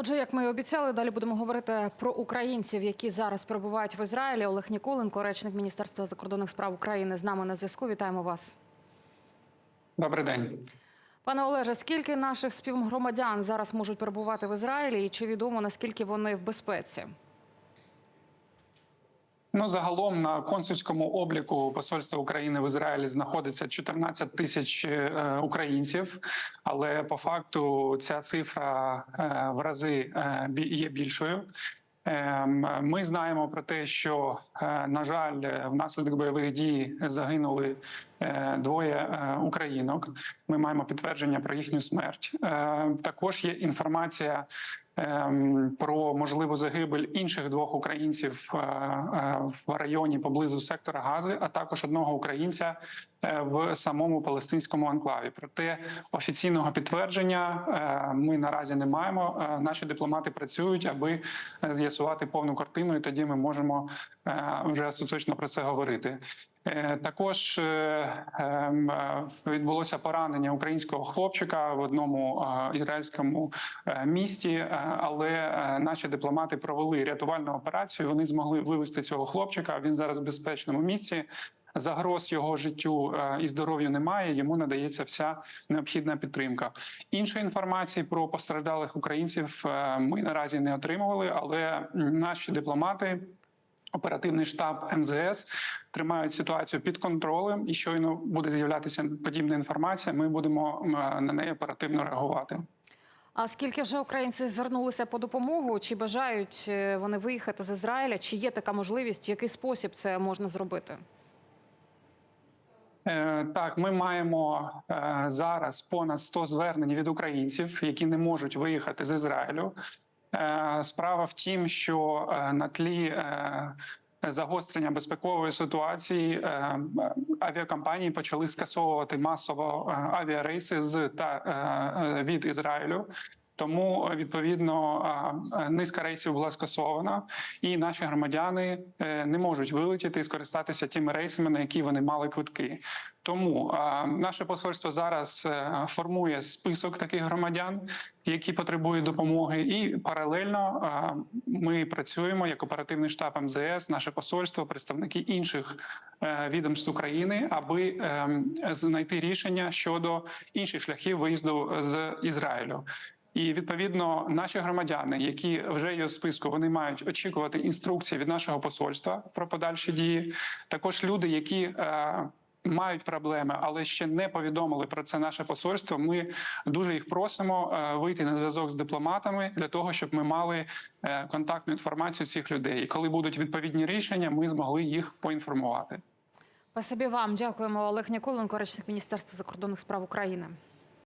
Отже, як ми і обіцяли, далі будемо говорити про українців, які зараз перебувають в Ізраїлі. Олег Ніколенко, речник Міністерства закордонних справ України, з нами на зв'язку. Вітаємо вас. Добрий день. Пане Олеже, скільки наших співгромадян зараз можуть перебувати в Ізраїлі, і чи відомо наскільки вони в безпеці? Ну загалом на консульському обліку посольства України в Ізраїлі знаходиться 14 тисяч е, українців, але по факту ця цифра е, в рази е, є більшою. Ем, Ми знаємо про те, що на жаль, внаслідок бойових дій загинули двоє українок. Ми маємо підтвердження про їхню смерть. Е, Також є інформація ем, про можливу загибель інших двох українців е, е, в районі поблизу сектора Гази, а також одного українця е, в самому палестинському анклаві. Проте офіційного підтвердження ми наразі не маємо. Наші дипломати працюють, аби з'ясувати повну картину, і тоді ми можемо вже остаточно про це говорити. Е, Також е, ем, е, відбулося поранення українського хлопчика в одному ізраїльському місті, але наші дипломати провели рятувальну операцію. Вони змогли вивести цього хлопчика. Він зараз в безпечному місці. Загроз його життю і здоров'ю немає. Йому надається вся необхідна підтримка. Іншої інформації про постраждалих українців ми наразі не отримували, але наші дипломати. Оперативний штаб МЗС тримають ситуацію під контролем, і щойно буде з'являтися подібна інформація. Ми будемо на неї оперативно реагувати. А скільки вже українці звернулися по допомогу? Чи бажають е, вони виїхати з Ізраїля? Чи є така можливість? В який спосіб це можна зробити? Е, Так, ми маємо е, зараз понад 100 звернень від українців, які не можуть виїхати з Ізраїлю. Е, Справа в тім, що е, на тлі е, загострення безпекової ситуації авіакомпанії почали скасовувати масово авіарейси з та від Ізраїлю. Тому е, відповідно е, низка рейсів була скасована, і наші громадяни е, не можуть вилетіти і скористатися тими рейсами, на які вони мали квитки. Тому наше посольство зараз формує список таких громадян, які потребують допомоги, і паралельно ми працюємо як оперативний штаб МЗС, наше посольство, представники інших відомств України, аби е, знайти рішення щодо інших шляхів виїзду з Ізраїлю. І відповідно наші громадяни, які вже є у списку, вони мають очікувати інструкції від нашого посольства про подальші дії. Також люди, які е, мають проблеми, але ще не повідомили про це наше посольство. Ми дуже їх просимо е, вийти на зв'язок з дипломатами для того, щоб ми мали е, контактну інформацію цих людей. І коли будуть відповідні рішення, ми змогли їх поінформувати. Спасибі вам. Дякуємо. Олег Ніколенко, речник Міністерства закордонних справ України.